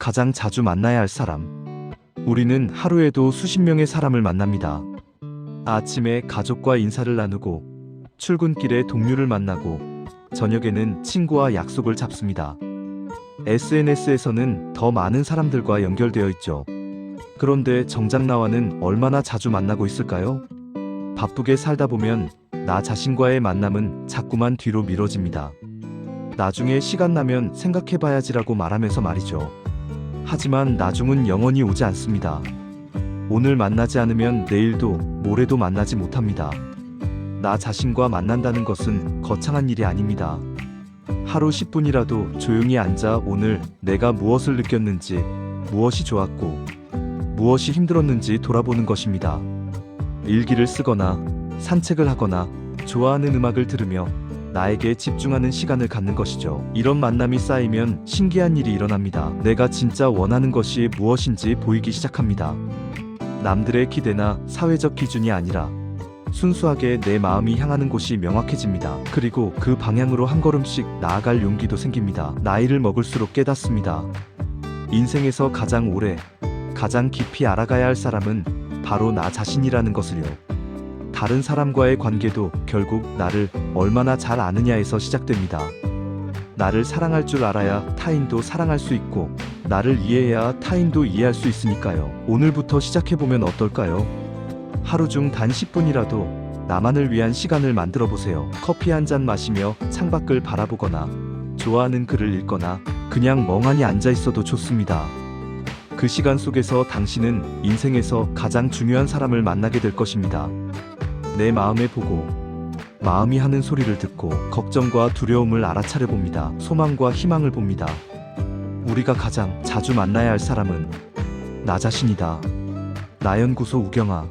가장 자주 만나야 할 사람. 우리는 하루에도 수십 명의 사람을 만납니다. 아침에 가족과 인사를 나누고, 출근길에 동료를 만나고, 저녁에는 친구와 약속을 잡습니다. SNS에서는 더 많은 사람들과 연결되어 있죠. 그런데 정작 나와는 얼마나 자주 만나고 있을까요? 바쁘게 살다 보면 나 자신과의 만남은 자꾸만 뒤로 미뤄집니다. 나중에 시간 나면 생각해봐야지라고 말하면서 말이죠. 하지만 나중은 영원히 오지 않습니다. 오늘 만나지 않으면 내일도 모레도 만나지 못합니다. 나 자신과 만난다는 것은 거창한 일이 아닙니다. 하루 10분이라도 조용히 앉아 오늘 내가 무엇을 느꼈는지, 무엇이 좋았고, 무엇이 힘들었는지 돌아보는 것입니다. 일기를 쓰거나, 산책을 하거나, 좋아하는 음악을 들으며 나에게 집중하는 시간을 갖는 것이죠. 이런 만남이 쌓이면 신기한 일이 일어납니다. 내가 진짜 원하는 것이 무엇인지 보이기 시작합니다. 남들의 기대나 사회적 기준이 아니라 순수하게 내 마음이 향하는 곳이 명확해집니다. 그리고 그 방향으로 한 걸음씩 나아갈 용기도 생깁니다. 나이를 먹을수록 깨닫습니다. 인생에서 가장 오래, 가장 깊이 알아가야 할 사람은 바로 나 자신이라는 것을요. 다른 사람과의 관계도 결국 나를 얼마나 잘 아느냐에서 시작됩니다. 나를 사랑할 줄 알아야 타인도 사랑할 수 있고, 나를 이해해야 타인도 이해할 수 있으니까요. 오늘부터 시작해보면 어떨까요? 하루 중 단 10분이라도 나만을 위한 시간을 만들어 보세요. 커피 한 잔 마시며 창밖을 바라보거나, 좋아하는 글을 읽거나, 그냥 멍하니 앉아 있어도 좋습니다. 그 시간 속에서 당신은 인생에서 가장 중요한 사람을 만나게 될 것입니다. 내 마음에 보고 마음이 하는 소리를 듣고 걱정과 두려움을 알아차려 봅니다. 소망과 희망을 봅니다. 우리가 가장 자주 만나야 할 사람은 나 자신이다. 나연구소 우경아